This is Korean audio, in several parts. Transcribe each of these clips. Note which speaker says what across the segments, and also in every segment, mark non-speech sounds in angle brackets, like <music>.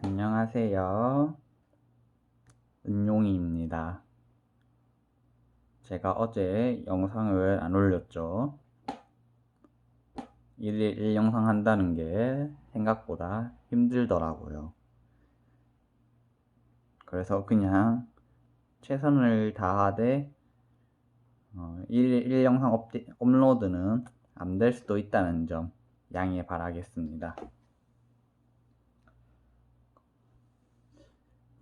Speaker 1: 안녕하세요. 은용이입니다. 제가 어제 영상을 안 올렸죠. 1일 1 영상 한다는 게 생각보다 힘들더라고요. 그래서 그냥 최선을 다하되 어, 1일 1 영상 업데, 업로드는 안 될 수도 있다는 점 양해 바라겠습니다.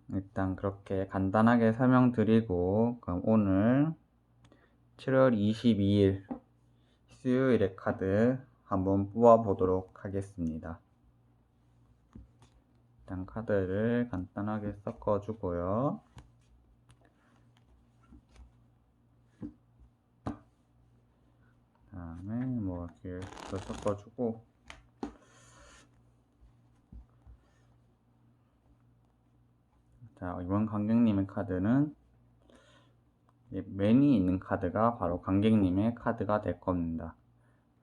Speaker 1: 일단 그렇게 간단하게 설명드리고 그럼 오늘 7월 22일 수요일의 카드 한번 뽑아 보도록 하겠습니다. 일단 카드를 간단하게 섞어 주고요. 다음에 뭐 이렇게 섞어 주고 자, 이번 관객님의 카드는 맨이 있는 카드가 바로 관객님의 카드가 될 겁니다.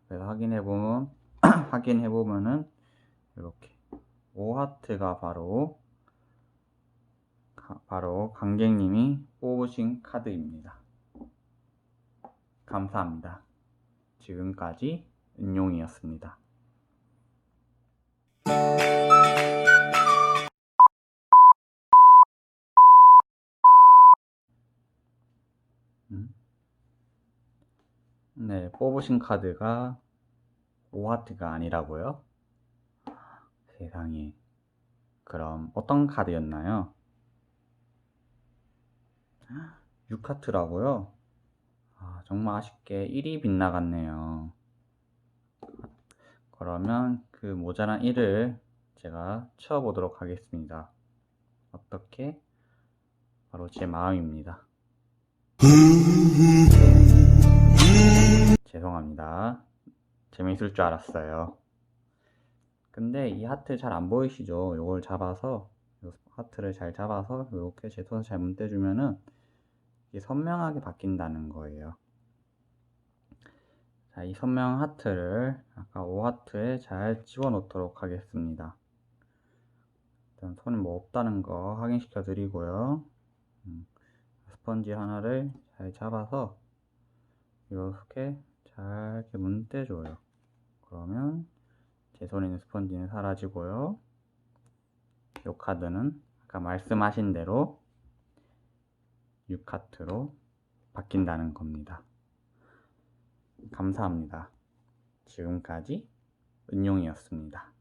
Speaker 1: 그래서 확인해 보면 <clears throat> 확인해 보면은 이렇게 5하트가 바로 바로 관객님이 뽑으신 카드입니다. 감사합니다. 지금까지 은용이었습니다. 네, 뽑으신 카드가 5하트가 아니라고요? 세상에. 그럼 어떤 카드였나요? 6하트라고요? 아, 정말 아쉽게 1이 빗나갔네요. 그러면 그 모자란 1을 제가 채워보도록 하겠습니다. 어떻게? 바로 제 마음입니다. 죄송합니다. 재밌을 줄 알았어요. 근데 이 하트 잘 안 보이시죠? 이걸 잡아서 하트를 잘 잡아서 이렇게 제 손을 잘 문대주면은 이게 선명하게 바뀐다는 거예요. 자, 이 선명 하트를 아까 5하트에 잘 집어넣도록 하겠습니다. 일단 손에 뭐 없다는 거 확인시켜 드리고요. 음, 스펀지 하나를 잘 잡아서 이렇게 잘 이렇게 문대줘요. 그러면 제 손에 있는 스펀지는 사라지고요. 이 카드는 아까 말씀하신 대로 6카트로 바뀐다는 겁니다. 감사합니다. 지금까지 은용이었습니다.